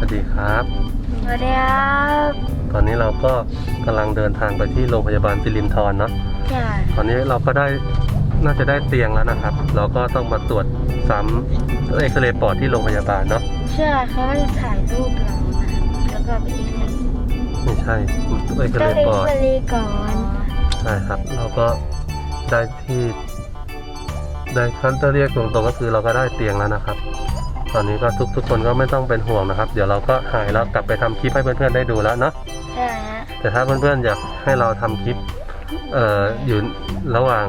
สวัสดีครับ สวัสดีครับตอนนี้เราก็กำลังเดินทางไปที่โรงพยาบาลสิรินทรเนาะใช่ตอนนี้เราก็ได้น่าจะได้เตียงแล้วนะครับ เราก็ต้องมาตรวจซ้ำเอ็กซเรย์ปอดที่โรงพยาบาลเนาะเชื่อเขาจะถ่ายรูปเรานะครับแล้วก็ไปอีกทีไม่ใช่เอ็กซต้เรองย์เอ็กปอดซเรย์ก่อนใช่ครับ เราก็ได้ที่ ได้ขั้นจะเรียกตรงๆก็คือเราก็ได้เตียงแล้วนะครับ ตอนนี้ก็ทุกทุกคนก็ไม่ต้องเป็นห่วงนะครับ เดี๋ยวเราก็หายแล้วกลับไปทำคลิปให้เพื่อนๆได้ดูแล้วเนาะใช่ฮะแต่ถ้าเพื่อนๆอยากให้เราทำคลิปเอ่ออยู่ระหว่าง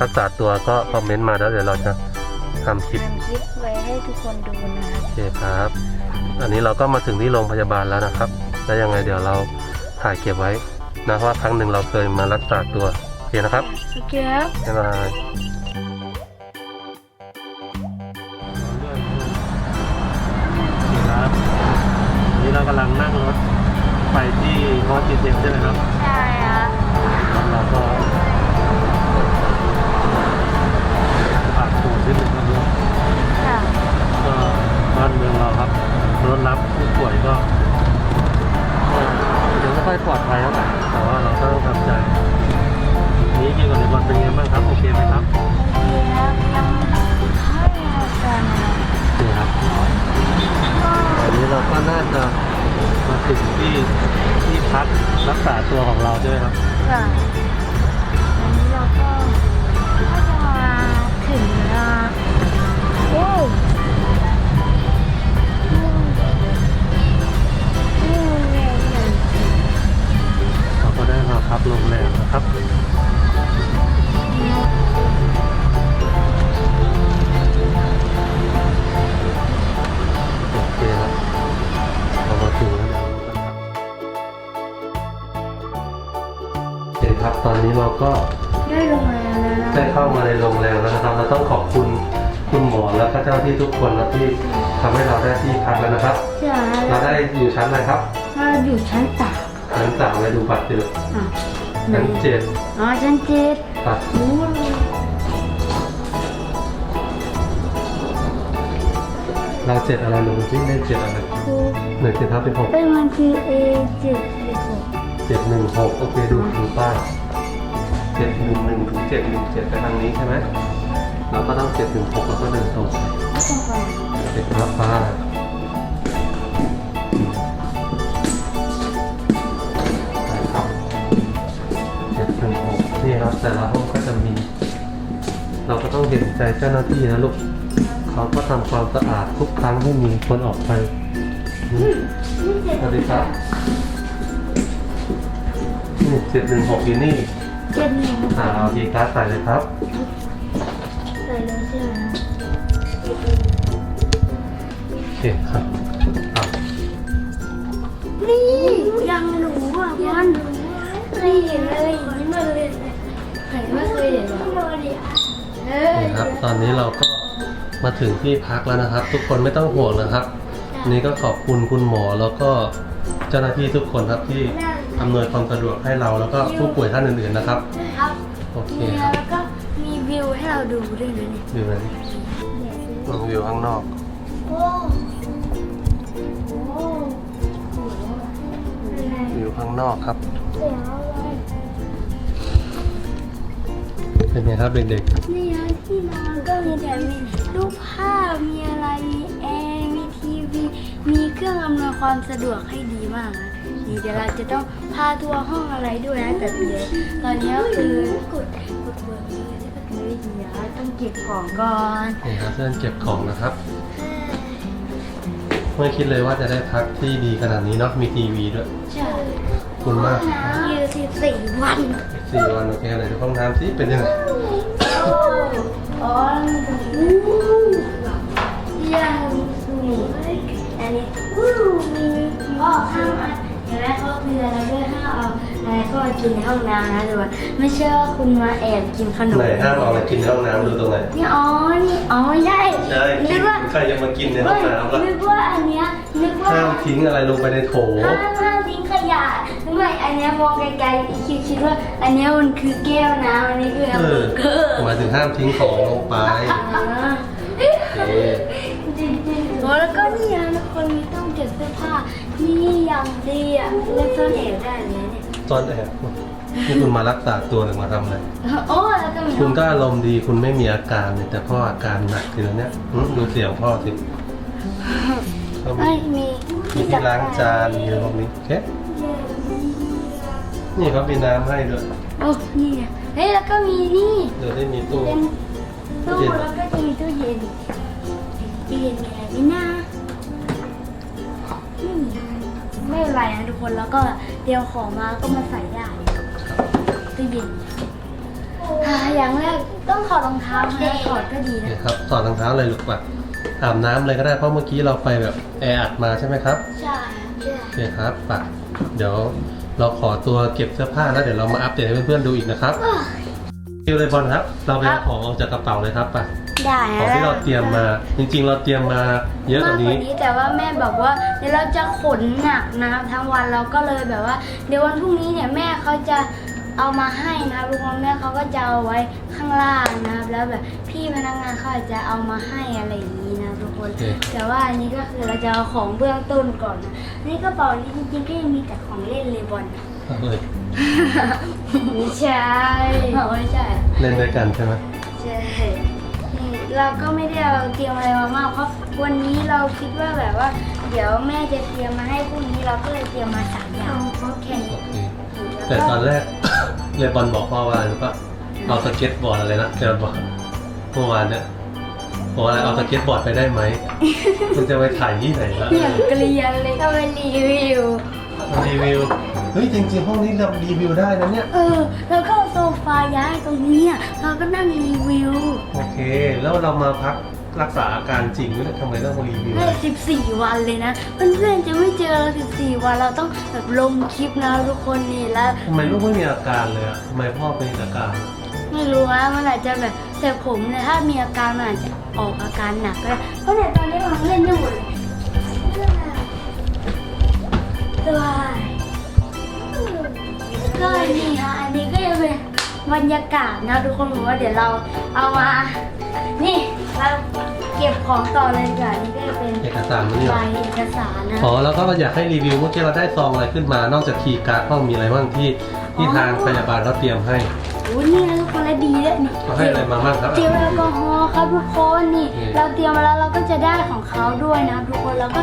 รักษาตัวก็คอมเมนต์มาแล้วเดี๋ยวเราจะทำคลิปทำคลิปไว้ให้ทุกคนดูนะครับโอเคครับ อันนี้เราก็มาถึงที่โรงพยาบาลแล้วนะครับ แล้วยังไงเดี๋ยวเราถ่ายเก็บไว้นะว่าครั้งหนึ่งเราเคยมารักษาตัวโอเคนะครับโอเคครับบ๊ายบาย กำลังนั่งรถไปที่ฮอสพิทอลใช่ไหมครับ ใช่ ก็ได้โรงแรมแล้วนะได้เข้ามาในโรงแรมแล้วนะครับเราต้องขอบคุณคุณหมอและก็เจ้าที่ทุกคนนะที่ทำให้เราได้ที่พักแล้วนะครับใช่เราได้อยู่ชั้นอะไรครับเราอยู่ชั้นสามชั้นสามเลยดูบัตรเจออะชั้นเจ็ดอ๋อชั้นเจ็ดครับโอ้เราเจ็ดอะไรลงที่เลขเจ็ดอะไรครูหนึ่งเจ็ดทับเป็นหกเอ้ยมันคือ A เจ็ดสิบหกเจ็ดหนึ่งหกโอเคดูดูป้าย เจ็ดหนึ่งหนึ่งถึงเจ็ดหนึ่งเจ็ดไปทางนี้ใช่ไหมเราก็ต้องเจ็ดหนึ่งหกแล้วก็เดินตรงไปเจ็ดทับป้าครับเจ็ดหนึ่งหกนี่ครับแต่ละห้องก็จะมี เราก็ต้องเห็นใจเจ้าหน้าที่นะลูกเขาก็ทำความสะอาดทุกครั้งที่มีคนออกไปสวัสดีครับนี่เจ็ดหนึ่งหกอยู่นี่ เจ็นึ่งอ่าเอาทีการ์ดใส่เลยครับ ใส่เลยใช่ไหมโอเคครับอะนี่ยังหรูอะมันนี่เลยนี่มันเลยใครไม่เคยเห็นหรอเออนี่ครับ ตอนนี้เราก็มาถึงที่พักแล้วนะครับ ทุกคนไม่ต้องห่วงนะครับ นี่ก็ขอบคุณคุณหมอแล้วก็เจ้าหน้าที่ทุกคนครับที่ อำนวยความสะดวกให้เราแล้วก็ผู้ป่วยท่านอื่นๆนะครับ ครับโอเคนี่ครับแล้วก็มีวิวให้เราดูด้วยนะเนี่ยวิวไหนลองวิวข้างนอก โอ้โหวิวข้างนอกครับ เสียงอะไรเป็นไงครับเด็กนี่นะที่นอนก็มีแต่มีรูปภาพมีอะไรมีแอร์มีทีวีมีเครื่องอำนวยความสะดวกให้ดีมากนะนี่เดี๋ยวเราจะต้อง พาทัวร์ห้องอะไรด้วยนะแต่เดี๋ยวตอนนี้ก็คือกดกดเบอร์นี้ก็คือเดี๋ยวต้องเก็บของก่อนๆนี่ครับเพื่อนเก็บของนะครับไม่คิดเลยว่าจะได้พักที่ดีขนาดนี้เนาะมีทีวีด้วยใช่ขอบคุณมากยี่สิบสี่วันสี่วันโอเคไหนดูห้องน้ำสิเป็นยังไงอ๋อยังมีอันนี้วู้มีอ๋อห้ามอะ เห็นไหมเขาเตือนเราด้วยห้ามเอาอะไรเข้ามากินในห้องน้ำนะแต่ว่าไม่เชื่อว่าคุณมาแอบกินขนมไหนห้ามเอาอะไรกินในห้องน้ำดูตรงไหนนี่อ๋อนี่อ๋อไม่ใช่ใช่นึกว่าใครจะมากินในห้องน้ำล่ะนึกว่าอันเนี้ยนึกว่าห้ามทิ้งอะไรลงไปในโถห้ามห้ามทิ้งขยะนึกว่าอันเนี้ยมองไกลๆอีกคิดคิดว่าอันเนี้ยมันคือแก้วน้ำอันนี้คือแฮเอมเบออร์เกอร์หมายถึงห้ามทิ้งของลงไปอ่าโอเคจริงๆโอ้แล้วก็นี่นะทุกคนมีตู้เก็บเสื้อ อย่างดีอะเล่นซ่อนแอบได้เลยเนี่ยตอนแอบนี่คุณมารักษาตัวหรือมาทำอะไร โอ้แล้วก็มีคุณก็อารมณ์ดีคุณไม่มีอาการเนี่ยแต่พ่ออาการหนักทีแล้วเนี่ยหึดูเสียงพ่อสิเขามีไม่มีมีที่ล้างจานมีอะไรพวกนี้โอเคนี่เขามีน้ำให้ด้วยโอ้นี่ไงเฮ้ยแล้วก็มีนี่เดี๋ยวได้มีตู้ เป็นตู้เย็น แล้วก็จะมีตู้เย็นตู้เย็นมีอะไรไหมนะ ไม่เป็นไรนะทุกคนแล้วก็เดี๋ยวของมาก็มาใส่ได้ตู้เย็นอ่าอย่างแรกต้องถอดรองเท้านะถอดก็ดีโอเคนะครับถอดรองเท้าเลยลูกป่ะอาบน้ำเลยก็ได้เพราะเมื่อกี้เราไปแบบแออัดมาใช่ไหมครับใช่ใช่โอเคครับป่ะเดี๋ยวเราขอตัวเก็บเสื้อผ้าแล้วเดี๋ยวเรามาอัปเดตให้เพื่อนๆดูอีกนะครับคิวเลยบอลครับ เราไปเอาของออกจากกระเป๋าเลยครับป่ะ ได้ของที่เราเตรียมมา จริงๆ เราเตรียมมาเยอะกมากว่ากว่านี้นี้แต่ว่าแม่บอกว่าเดี๋ยวเราจะขนหนักนะครับทั้งวันเราก็เลยแบบว่า เดี๋ยววันพรุ่งนี้เนี่ยแม่เขาจะเอามาให้นะครับทุกคนแม่เขาก็จะเอาไว้ข้างล่างนะครับ แล้วแบบพี่พนักงานเขาอาจจะเอามาให้อะไรอย่างนี้นะครับทุกคนโอเคแต่ว่าอันนี้ก็คือเราจะเอาของเบื้องต้นก่อนนะอันนี่กระเป๋านี้จริงๆก็ยังมีแต่ของเล่นเลยบอลนะเอาเลยไม่ใช่ไม่ใช่ เล่นด้วยกันใช่ไหม ใช่นี่ เราก็ไม่ได้เอาเตรียมอะไรมามากเพราะวันนี้เราคิดว่าแบบว่า เดี๋ยวแม่จะเตรียมมาให้พรุ่งนี้เราก็เลยเตรียมมาสามอย่างเพราะแค่โอนี้เคแต่ตอนแรก เลยบอลบอกพ่อว่าอะไรรู้ปะเอาสเก็ตบอร์ดอะไรนะเจอบอกเมื่อวานเนี่ยบอกอะไรเอาสเก็ตบอร์ดไปได้ไหมมันจะไปถ่ายที่ไหนละอย่างเกลียนเลยก็ไปรีวิวรีวิวเฮ้ยจริงๆห้องนี้เรารีวิวได้นะเนี่ยเออแล้วก็เอา โซฟาย้ายตรงเนี้ยเราก็นั่งรีวิวโอเค แล้วเรามาพักรักษาอาการจริงด้วยทำไมต้องรีวิว ได้14 วันเลยนะ เพื่อนๆจะไม่เจอเรา14 วันเราต้องแบบลงคลิปนะทุกคนนี่แล้ว ทำไมลูกไม่มีอาการเลยอะทำไมพ่อเป็นอาการ ไม่รู้ว่ามันอาจจะแบบแต่ผมเนี่ยถ้ามีอาการมันอาจจะออกอาการหนักก็ได้เพราะเนี่ยตอนนี้มันเล่นไม่หมดเลยสบาย ก็นี่ฮะอันนี้ก็จะเป็นบรรยากาศนะทุกคนบอกว่าเดี๋ยวเราเอามา นี่เราเก็บของต่อเลยดีกว่านี่ก็จะเป็นเอกสารมันนี่ใบเหรอเอกสารนะ อ๋อแล้วก็อยากให้รีวิวเมื่อกี้เราได้ซองอะไรขึ้นมานอกจากคีย์การ์ดห้องมีอะไรบ้างที่ที่ทางพยาบาลเขาเตรียมให้ โอ้นี่นะทุกคนและดีด้วยนี่เขาให้อะไรมาบ้างครับเจลแอลกอฮอล์ครับทุกคนนี่นี่เราเตรียมมาแล้วเราก็จะได้ของเขาด้วยนะทุกคนเราก็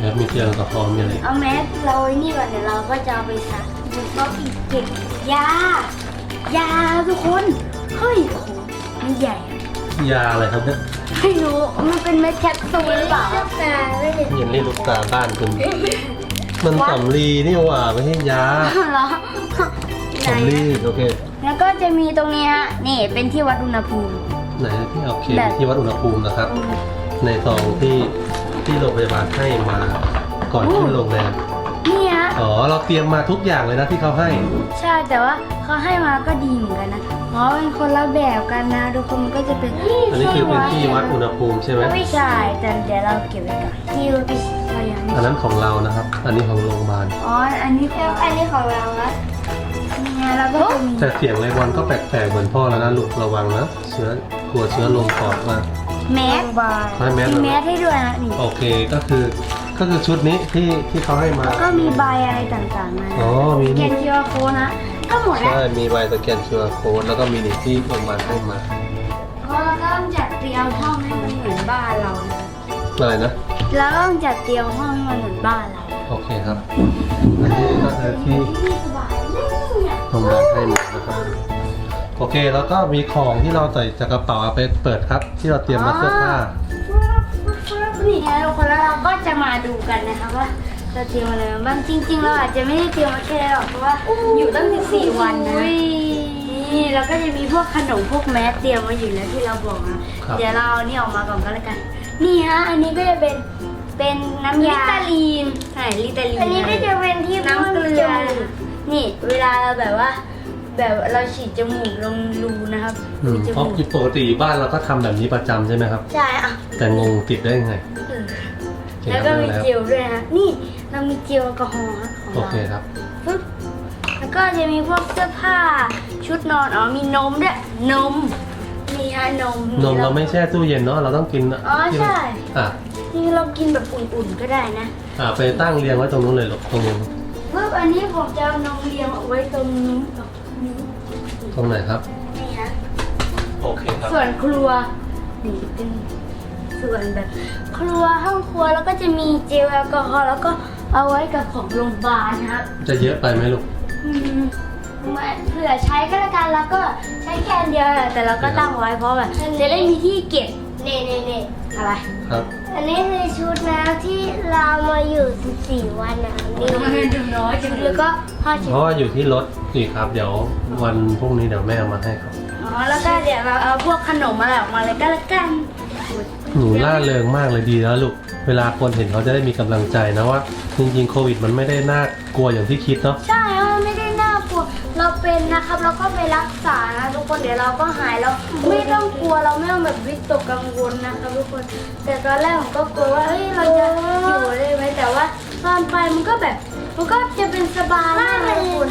เดี๋ยวมีเจลกับพร้อมมีอะไรเอาแมสเราไอ้นี่ก่อนเดี๋ยวเราก็จะเอาไปซักดูก็อีกเก็บยายาทุกคนเฮ้ยโอ้โหมันใหญ่อะยาอะไรครับเนี่ยไม่รู้มันเป็นเม็ดแคปซูลหรือเปล่าแต่ไม่เห็นเห็นนี่ลูกตาบ้านคุณมันสำลีนี่หว่าไม่ใช่ยาเหรอไหนสำลีอะโอเคแล้วก็จะมีตรงนี้ฮะนี่เป็นที่วัดอุณหภูมิไหนที่เอาเคแบบที่วัดอุณหภูมินะครับ ในซองที่ ที่โรงพยาบาลให้มาก่อนขึ้นโรงแรมนี่ฮะอ๋อเราเตรียมมาทุกอย่างเลยนะที่เขาให้ ใช่แต่ว่าเขาให้มาก็ดีเหมือนกันนะเพราะเป็นคนละแบบกันนะทุกคนมันก็จะเป็นอันนี้คือเป็นที่วัดอุณหภูมิใช่ไหมไม่ใช่แต่เดี๋ยวเราเก็บไว้ก่อนที่เรายังไม่อันนั้นของเรานะครับ อันนี้ของโรงพยาบาลอ๋ออันนี้ของอันนี้ของเราละนี่ไงเราก็จะมีแต่เสียงเลบอนก็แปลกๆเหมือนพ่อแล้วนะลูกระวังนะเชื้อกลัวเชื้อลงปอดมาก แมสให้แมสมีแมสให้ด้วยนะนี่โอเคก็คือก็คือชุดนี้ที่ที่เขาให้มาแล้วก็มีใบอะไรต่างๆมาอ๋อมีแกนี่นเคียวโคนะ ก็หมดแล้วใช่มีใบสแกน QR code แล้วก็มีนี่ที่โรงพยาบาลให้มาเพราะเราก็ต้องจัดเตรียมห้องให้มันเหมือนบ้านเรานะอะไรนะ แล้วก็ต้องจัดเตรียมห้องให้มันเหมือนบ้านเราโอเคครับ อันนี้ก็คือที่ที่สบายเนี่ย โรงพยาบาลให้มานะครับ โอเค แล้วก็มีของที่เราใส่จากกระเป๋าเอาไปเปิดครับ ที่เราเตรียมมาเสื้อผ้า นี่ไงทุกคนแล้วเราก็จะมาดูกันนะคะว่าเราเตรียมอะไรมาบ้างจริง ๆ เราอาจจะไม่ได้เตรียมมาแค่หรอกเพราะว่าอยู่ตั้ง14วันนะนี่เราก็จะมีพวกขนมพวกแมสเตรียมมาอยู่แล้วที่เราบอกนะ ครับ เดี๋ยวเราเอานี่ออกมาก่อนก็แล้วกัน นี่ฮะอันนี้ก็จะเป็นเป็นน้ำยาลิตาลีนใช่ลิตาลีนอันนี้ก็จะเป็นที่น้ำเกลือ นี่เวลาเราแบบว่า แบบเราฉีดจมูกลงรูนะครับอืมจเพราะมูกปกติบ้านเราก็ทำแบบนี้ประจำใช่ไหมครับ ใช่อะแต่งงติดได้ยังไงเออโอเคแล้วก็มีแล้วเจลด้วยนะนี่เรามีเจลแอลกอฮอล์ครับของโอเราเคครับ ปึ๊บแล้วก็จะมีพวกเสื้อผ้าชุดนอนอ๋อมีนมด้วยนมมีฮะนมนมเราไม่แช่ตู้เย็นเนาะเราต้องกินอ๋อที่ใช่อะนี่เรากินแบบอุ่นๆก็ได้นะ อ่าไปตั้งเรียงไว้ตรงนู้นเลยหรอกตรงนู้น เมื่ออันนี้ผมจะเอานมเรียงเอาไว้ตรงนี้กับนี้ ตรงไหนครับ นี่ฮะโอเคครับ ส่วนครัวนี่เป็นส่วนแบบครัวห้องครัวแล้วก็จะมีเจลแอลกอฮอล์แล้วก็เอาไว้กับของโรงพยาบาลนะครับจะเยอะไปไหมลูก อืมไม่เผื่อใช้ก็แล้วกันแล้วก็ใช้แค่อันเดียวแหละแต่เราก็ตั้งไว้เพราะแบบจะได้มีที่เก็บเน่เน่เน่อะไร ครับ อันนี้คือชุดนะที่เรามาอยู่ 14 วันนะนี่ดูน้อยจังแล้วก็ผ้าเช็ดเพราะว่าอยู่ที่รถนี่ครับ เดี๋ยววันพรุ่งนี้เดี๋ยวแม่เอามาให้ครับอ๋อแล้วก็เดี๋ยวเราเอาพวกขนมอะไรออกมาเลยก็แล้วกันหนูล่าเริงมากเลยดีแล้วลูก เวลาคนเห็นเขาจะได้มีกำลังใจนะว่าจริงๆโควิดมันไม่ได้น่ากลัวอย่างที่คิดเนาะใช่ นนะครับเราก็ไปรักษานะทุกคนเดี๋ยวเราก็หายเราไม่ต้องกลัวเราไม่ต้องแบบวิตกกังวลนะครับทุกคน แต่ตอนแรกผมก็กลัวว่าเฮ้ยเราจะอยู่ได้ไหมแต่ว่าตอนไปมันก็แบบมันก็จะเป็นสบายมากเลยคุณ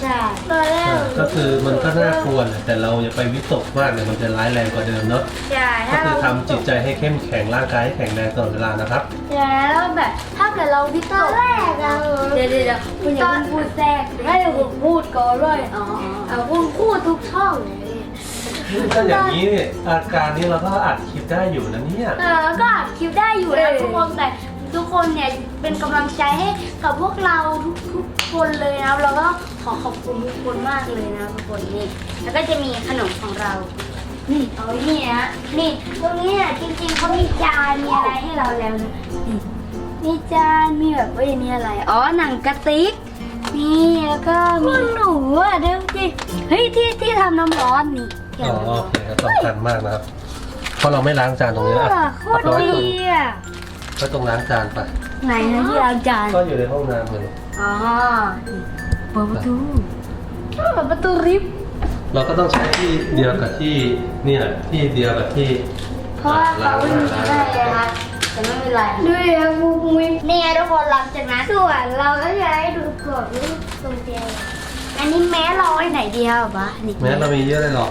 ใช่ตอนแรกก็คือมันก็น่ากลัวแหละแต่เราอย่าไปวิตกมากเลยมันจะร้ายแรงกว่าเดิมเนาะใช่ก็ถ้าคือเราทำจิตใจให้เข้มแข็งร่างกายให้แข็งแรงตลอดเวลานะครับ ใช่แล้วแบบถ้า เกิดเราวิตกแรกอะเดี๋ยวเดี๋ยวเดี๋ยวคุณอย่าเพิ่งพูดแทรกให้ผมพูดก่อนเลยอ๋อเอาคุณพูดทุกช่องเลยถ้าอย่างนี้เนี่ยอาการนี้เราก็อัดคลิปได้อยู่นะเนี่ยเออก็อัดคลิปได้อยู่นะทุกคนแต่ทุกคนเนี่ยเป็นกำลังใจให้กับพวกเราทุกๆคนเลยนะเราก็ขอขอบคุณทุกคนมากเลยนะทุกคนนี่แล้วก็จะมีขนมของเรานี่เอาไว้นี่นะนี่ตรงนี้เนี่ยจริงๆเขามีจานมีอะไรให้เราแล้วนะนี่ มีจานมีแบบว่านี่อะไร อ๋อหนังกระติกนี่แล้วก็มีหนูอะเดี๋ยวสิเฮ้ยที่ที่ทำน้ำร้อนนี่ที่อ๋อทำน้ำร้โออนเคครับสำคัญมากนะครับเพราะเราไม่ล้างจานตรงนี้นะเอออะโคเอาตรไปไว้ตรงดีอะไว้ตรงล้างจานไปไหนนะที่ล้างจานก็อยู่ในห้องน้ำเลยอ๋อเปิดประตูเปิดประตูริฟต์เราก็ต้องใช้ที่เดียวกับที่นี่แหละที่เดียวกับที่เพราะว่าเขาไม่มีให้เลยครับ แต่ไม่เป็นไร ดูดิครับมุ้งมิ้งนี่ไงทุกคนหลังจากนั้นส่วนเราก็จะให้ดูกรอบรูปตรงเตียงอันนี้แม้เราไว้ไหนดีครับป๊านี่แม้เรามีเยอะเลยหรอก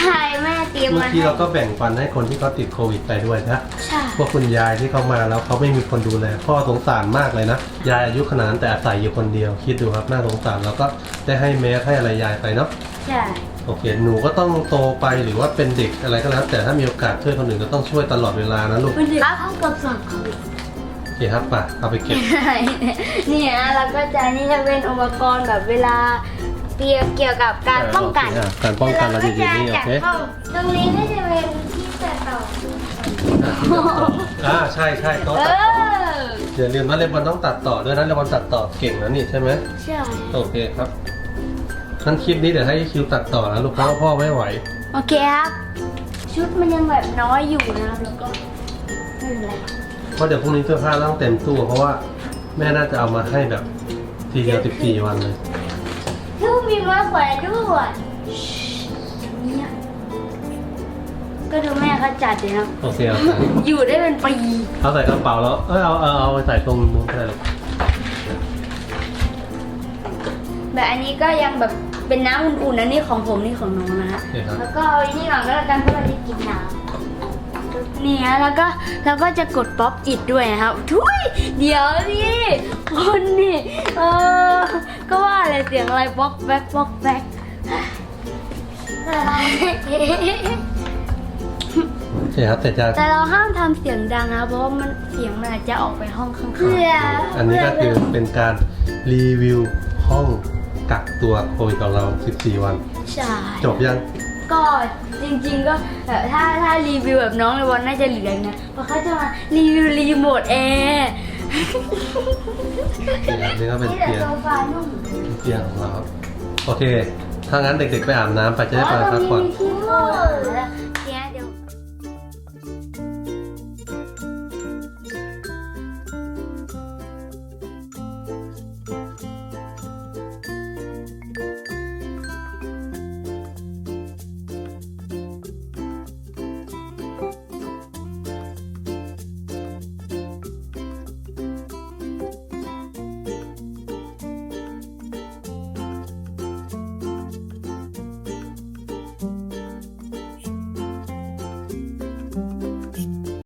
ใช่แม่เตรียมเมื่อมากี้ให้เราก็แบ่งปันให้คนที่เขาติดโควิดไปด้วยนะ ใช่พวกคุณยายที่เขามาแล้วเขาไม่มีคนดูแลพ่อสงสารมากเลยนะยายอายุขนาดนั้นแต่อาศัยอยู่คนเดียว คิดดูครับน่าสงสารเราก็ได้ให้แมสให้อะไรยายไปเนาะใช่โอเค หนูก็ต้องโตไปหรือว่าเป็นเด็กอะไรก็แล้ว แต่ถ้ามีโอกาสช่วยคนอื่นก็ต้องช่วยตลอดเวลานะลูกเป็นเด็กครับเท่ากับสั่งโควิดโอเคครับป่ะเอาไปเก็บนี่นะแล้วก็จะนี่จะเป็นอุปกรณ์แบบเวลา เกี่ยวเกี่ยวกับการป้องกันโอเคอะการป้องกันเราจะอยู่นี่โอเคตรงนี้ก็จะเป็นที่ตัดต่ออะอ่าใช่ใช่โต๊ะเอตัดต่อออย่าลืมนะเลบอนต้องตัดต่อด้วยนะเลบอนตัดต่อเก่งนะนี่ใช่ไหมใช่โอเคครับงั้นคลิปนี้เดี๋ยวให้คิวตัดต่อนะลูกเพราะว่าพ่อไม่ไหว โอเคครับ ชุดมันยังแบบน้อยอยู่นะครับแล้วก็ไม่เป็นไรเพราะเดี๋ยวพรุ่งนี้เสื้อผ้าต้องเต็มตู้เพราะว่าแม่น่าจะเอามาให้แบบทีเดียว14วันเลยทูก มีไม้แขวนด้วยเนี่ยก็ดูแม่เขาจัดดีครับ โอเคเอาใส่อยู่ได้เป็นปีเอาใส่กระเป๋าแล้ว เอยเอาเอาเอาไปใส่ตรงนู้นก็ได้ลูกแบบอันนี้ก็ยังแบบเป็นน้ำอุ่นๆนะนี่ของผมนี่ของน้องนะฮะโอเคครับ แล้วก็เอาอันนี้ก่อนก็แล้วกันเพราะเราจะกินน้ำ นี่ฮะแล้วก็แล้วก็จะกดป๊อปอิดด้วยนะครับทุยเดี๋ยวนี่คนนี่เออก็ว่าอะไรเสียงอะไรป๊อกแบ๊กป๊อกแบ๊กโอเคครับเสร็จยังแต่เราห้ามทำเสียงดังนะเพราะว่ามันเสียงมันอาจจะออกไปห้องข้างๆ อันนี้ก็คือเป็นการรีวิวห้องกักตัวโควิดของเรา 14 วัน ใช่ จบยัง ก็จริงๆก็แบบถ้าถ้ารีวิวแบบน้องในวันน่าจะเหลือนะเพราะเขาจะมารีวิวรีโมทแอร์นี่ครับนี่ก็เป็นนี่แต่เตียงโซฟานุ่มเตียงของเราครับโอเค ถ้างั้นเด็กๆไปอาบน้ำไปจะได้ไปพักผ่อน มีที่นวด